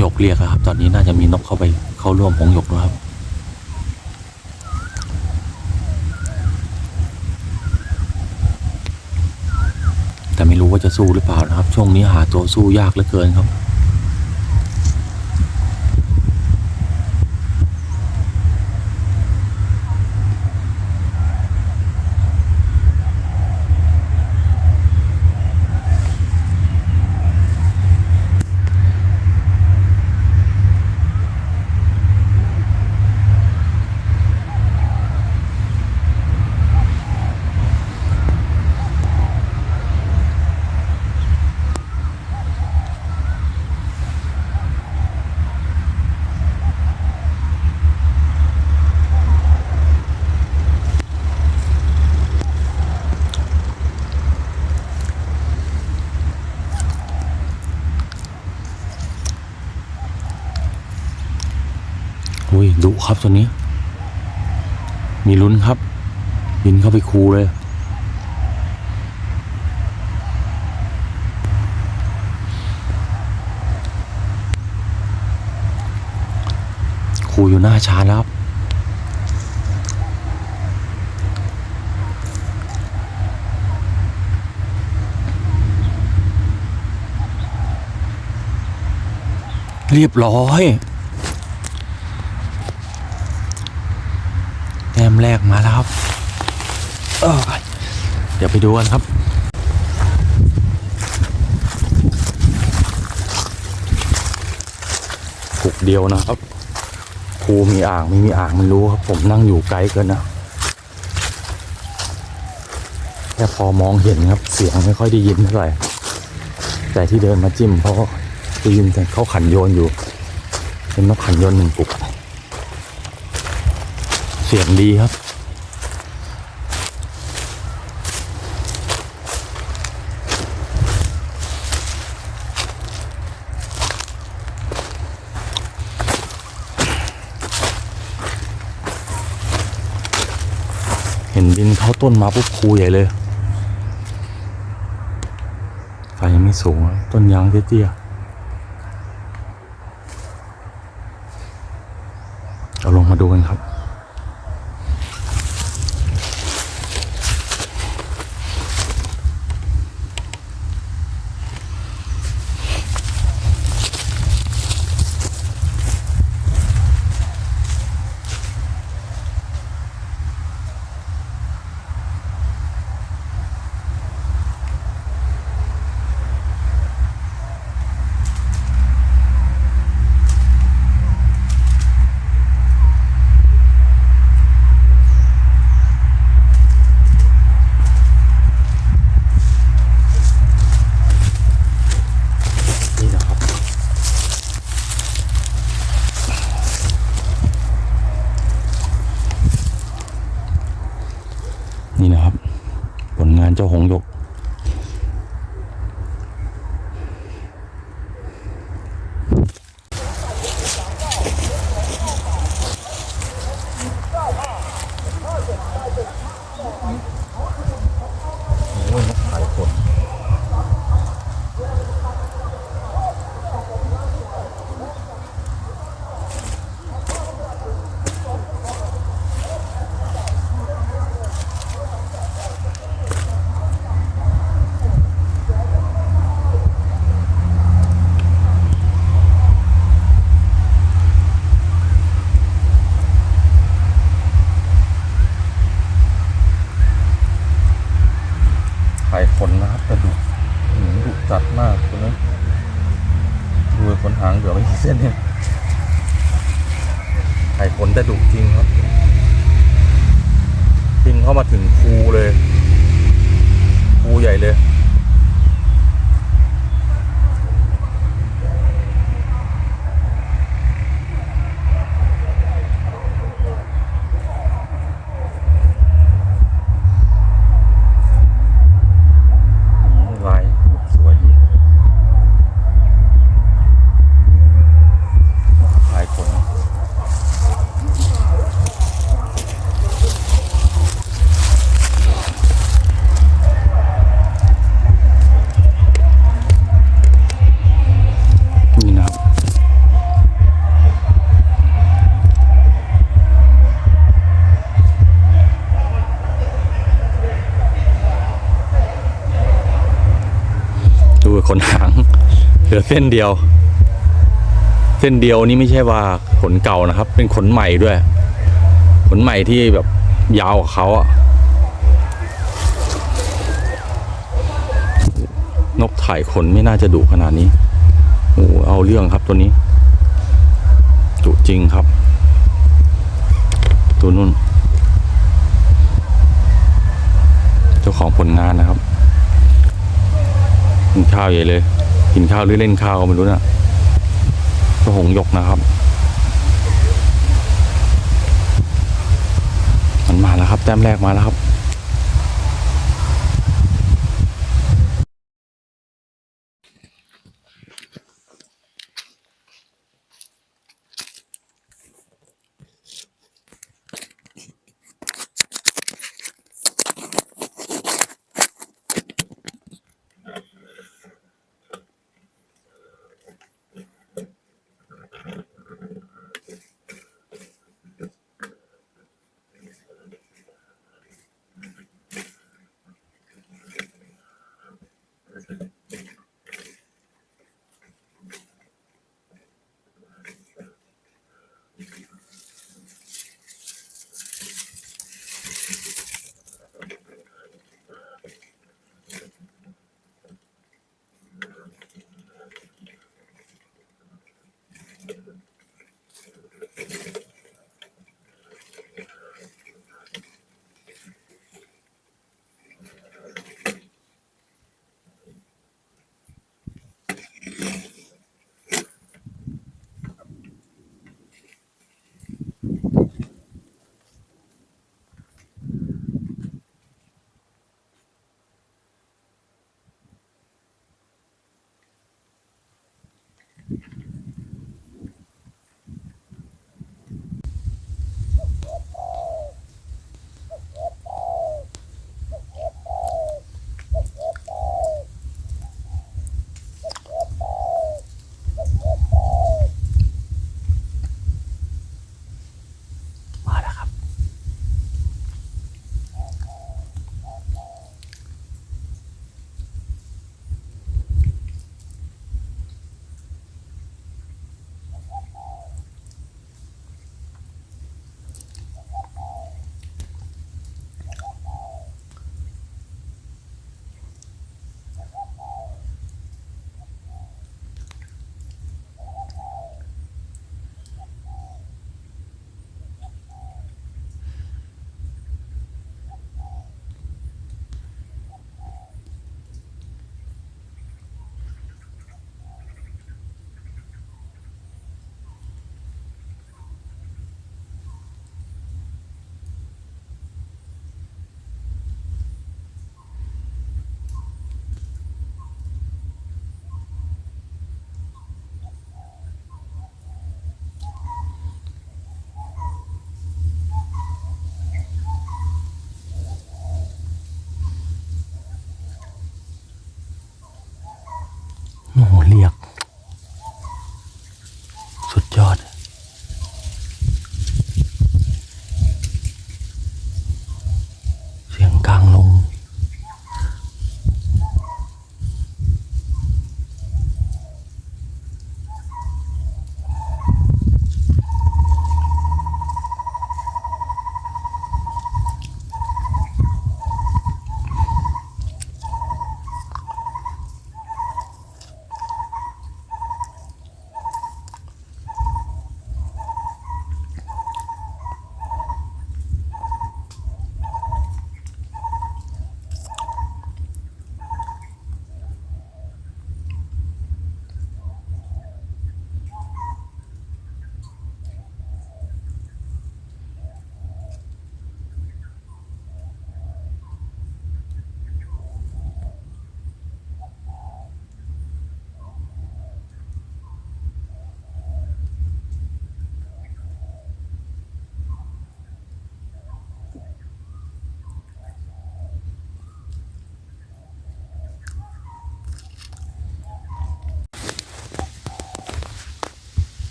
หยกเรียกครับ ตอนนี้น่าจะมีนกเข้าไปเข้าร่วมหงหยกแล้วครับแต่ไม่รู้ว่าจะสู้หรือเปล่านะครับ ช่วงนี้หาตัวสู้ยากเหลือเกินครับ อุ้ยดุ ครับตัวนี้ มีลุ้นครับ บินเข้าไปคูเลย คูอยู่หน้าชาร์จแล้วครับเรียบร้อย แต้มแรกมาแล้วครับเอ้ยเดี๋ยวไปดูกันครับขุกเดียวนะครับครูมีอ่างไม่มีอ่างไม่รู้ครับ ผมนั่งอยู่ไกลเกินนะแค่พอมองเห็นครับ เสียงไม่ค่อยได้ยินเท่าไหร่แต่ที่เดินมาจิ้มเพราะได้ยินแต่เขาขันโยนอยู่เป็นนกขันโยนหนึ่งปุก เสียงดีครับ เห็นดินเข้าต้นมาปุ๊บคูใหญ่เลยไฟยังไม่สูง ต้นยางเตี้ยๆ หางเหลือไม่กี่เส้นเนี่ยขายคนแต่ดุจริงครับบินเข้ามาถึงคูเลย คูใหญ่เลย เหลือเส้นเดียว เส้นเดียวนี่ไม่ใช่ว่าขนเก่านะครับ เป็นขนใหม่ด้วย ขนใหม่ที่แบบยาวกว่าเขาอะนกถ่ายขนไม่น่าจะดุขนาดนี้โอ้เอาเรื่องครับตัวนี้ดุจริงครับ ตัวนุ่น เจ้าของผลงานนะครับกินข้าวใหญ่เลย กินข้าวหรือเล่นข้าวไม่รู้นะก็หงยกนะครับ มันมาแล้วครับ แต้มแรกมาแล้วครับ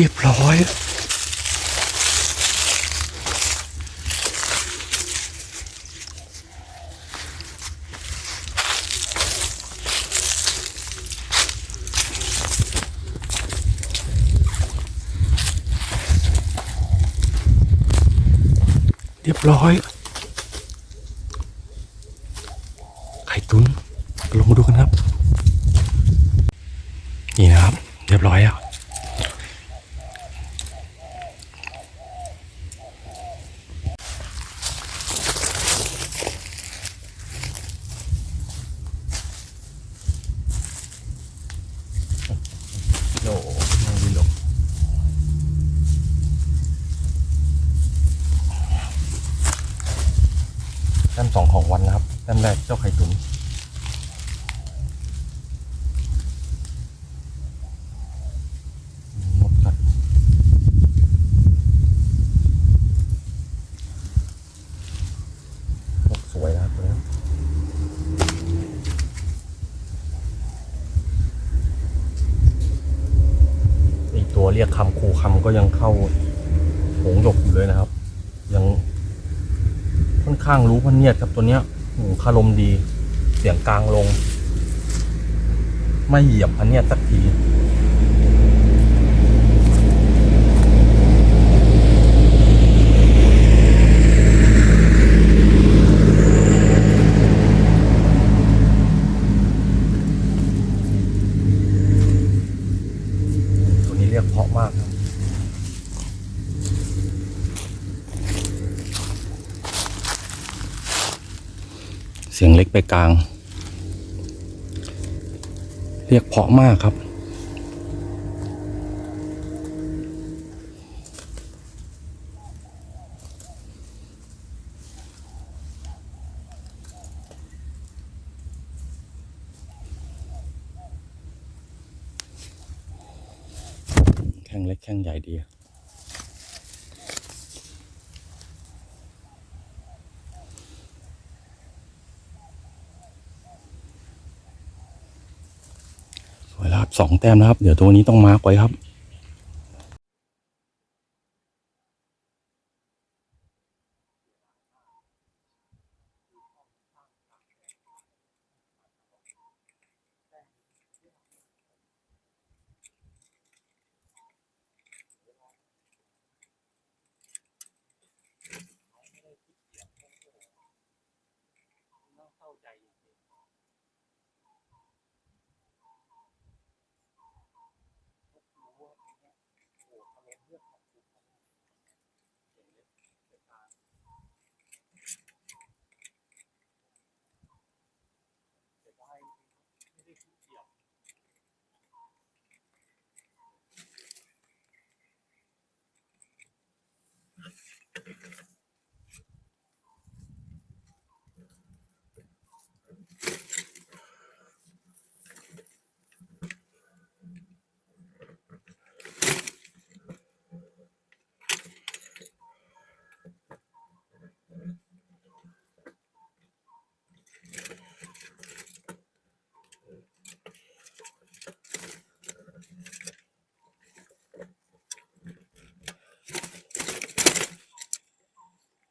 เรียบร้อย เรียบร้อย ไข่ตุนลงมาดูกันครับ นี่นะครับ เรียบร้อยอะ โอ้ไม่ดีหรอกแต้มสองของวันนะครับแต้มแรกเจ้าไข่ตุ๋นหมดกัดนกสวยนะครับตัวนี้ไอตัวเรียก คำคูคำก็ยังเข้าหงหยกอยู่เลยนะครับ ยังค่อนข้างรู้พันเนียดครับตัวเนี้ยหูคารมดี เสียงกลางลง ไม่เหยียบพันเนียดสักที ตัวนี้เรียกเพราะมากครับ เสียงเล็ กไปกลาง เรียกเพาะมากครับ แข้งเล็กแข้งใหญ่ดี สองแต้มนะครับ เดี๋ยวตัวนี้ต้องมาร์กไว้ครับ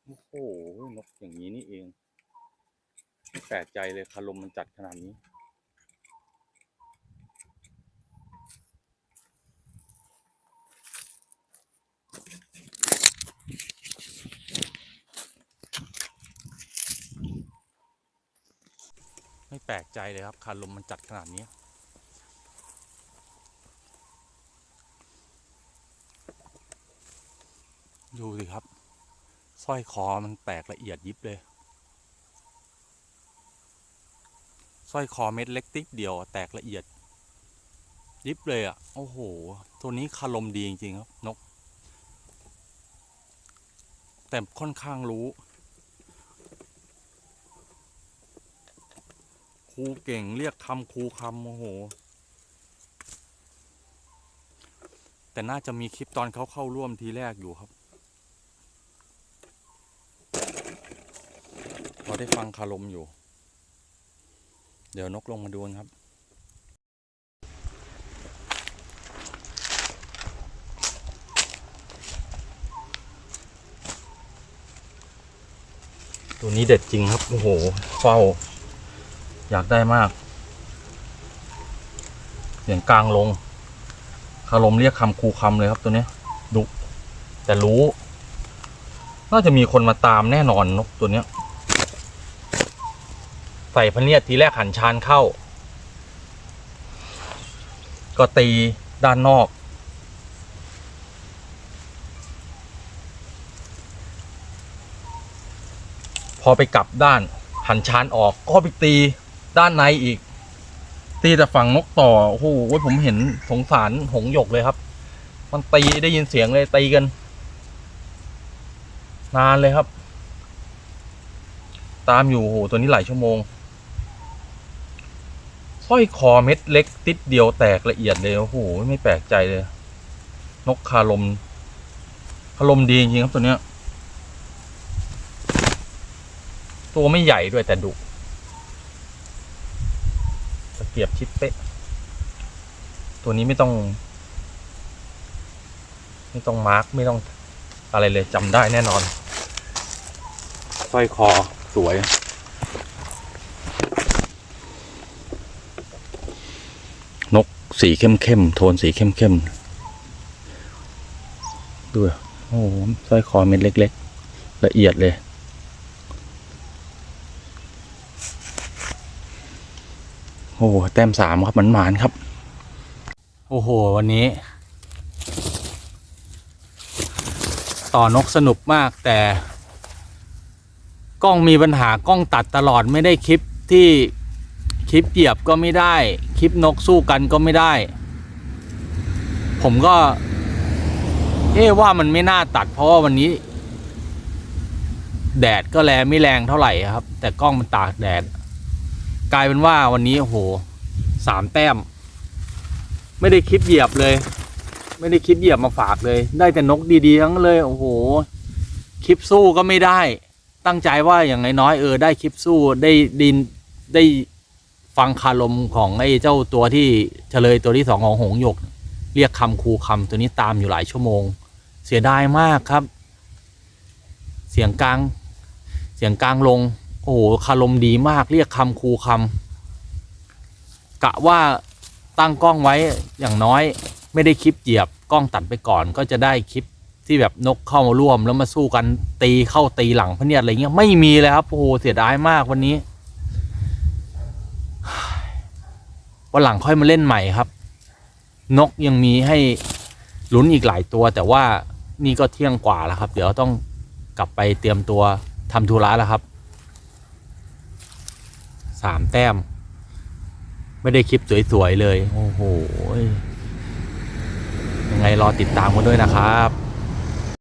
โอ้โห นก อย่างนี้นี่เองแปลกใจเลยคารมมันจัดขนาดนี้ ไม่แปลกใจเลยครับคารมมันจัดขนาดนี้ดูสิครับ ร้อยคอมันแตกละเอียดยิบเลยสร้อยคอเม็ดเล็กติ๊กเดียวแตกละเอียด ยิบเลยอะ โอ้โห ตัวนี้คารมดีจริงๆครับนก แต่ค่อนข้างรู้ครูเก่งเรียกคำครูคำโอ้โห แต่น่าจะมีคลิปตอนเขาเข้าร่วมทีแรกอยู่ครับ ได้ฟังคารมอยู่ เดี๋ยวนกลงมาดูนครับตัวนี้เด็ดจริงครับ โอ้โห เฝ้า อยากได้มาก เสียงกลางลง คารมเรียกคำคูคำเลยครับตัวนี้ดุแต่รู้ น่าจะมีคนมาตามแน่นอนนกตัวนี้ ส่พเนียดทีแรกหันชานเข้า ก็ตีด้านนอก พอไปกลับด้านหันชานออกก็ไปตีด้านในอีก ตีแต่ฝั่งนกต่อโอ้โหผมเห็นสงสารหงหยกเลยครับ มันตีได้ยินเสียงเลยตีกัน นานเลยครับ ตามอยู่โอ้โหตัวนี้หลายชั่วโมง สร้อยคอเม็ดเล็ก ติดเดียวแตกละเอียดเลยโอ้โหไม่แปลกใจเลย นกคาลมคาลมดีจริงครับตัวเนี้ย ตัวไม่ใหญ่ด้วยแต่ดุตะเกียบชิดเป๊ะ ตัวนี้ไม่ต้อง ไม่ต้องมาร์กไม่ต้องอะไรเลยจำได้แน่นอนสร้อยคอสวย นก สีเข้มเข้มโทนสีเข้มเข้มดูอะโอ้โหสร้อยคอเม็ดเล็ก ๆ ละเอียดเลย โอ้โหแต้มสามครับมันหมานครับ โอ้โห วันนี้ ต่อนกสนุกมากแต่ กล้องมีปัญหากล้องตัดตลอดไม่ได้คลิปที่ คลิปเหยียบก็ไม่ได้ คลิปนกสู้กันก็ไม่ได้ ผมก็ เอ๊ว่ามันไม่น่าตัด เพราะว่าวันนี้ แดดก็แรงไม่แรงเท่าไหร่ครับ แต่กล้องมันตากแดด กลายเป็นว่าวันนี้โอ้โหสามแต้ม ไม่ได้คลิปเหยียบเลย ไม่ได้คลิปเหยียบมาฝากเลย ได้แต่นกดีๆทั้งเลยโอ้โหคลิปสู้ก็ไม่ได้ ตั้งใจว่าอย่างน้อยๆเออได้คลิปสู้ได้ดินได้ ฟังคารมของไอ้เจ้าตัวที่เฉลยตัวที่สองของหงหยก เรียกคำคูคำตัวนี้ตามอยู่หลายชั่วโมง เสียดายมากครับ เสียงกลางเสียงกลางลง โอ้โหคารมดีมาก เรียกคำคูคำกะว่าตั้งกล้องไว้อย่างน้อยไม่ได้คลิปเหยียบกล้องตัดไปก่อนก็จะได้คลิปที่แบบนกเข้ามาร่วมแล้วมาสู้กันตีเข้าตีหลังพะเนียดอะไรเงี้ยไม่มีเลยครับโอ้โหเสียดายมากวันนี้ วันหลังค่อยมาเล่นใหม่ครับ นกยังมีให้ลุ้นอีกหลายตัว แต่ว่านี่ก็เที่ยงกว่าแล้วครับ เดี๋ยวต้องกลับไปเตรียมตัวทำธุระแล้วครับสามแต้ม ไม่ได้คลิปสวย ๆ เลย โอ้โหยังไงรอติดตามกันด้วยนะครับ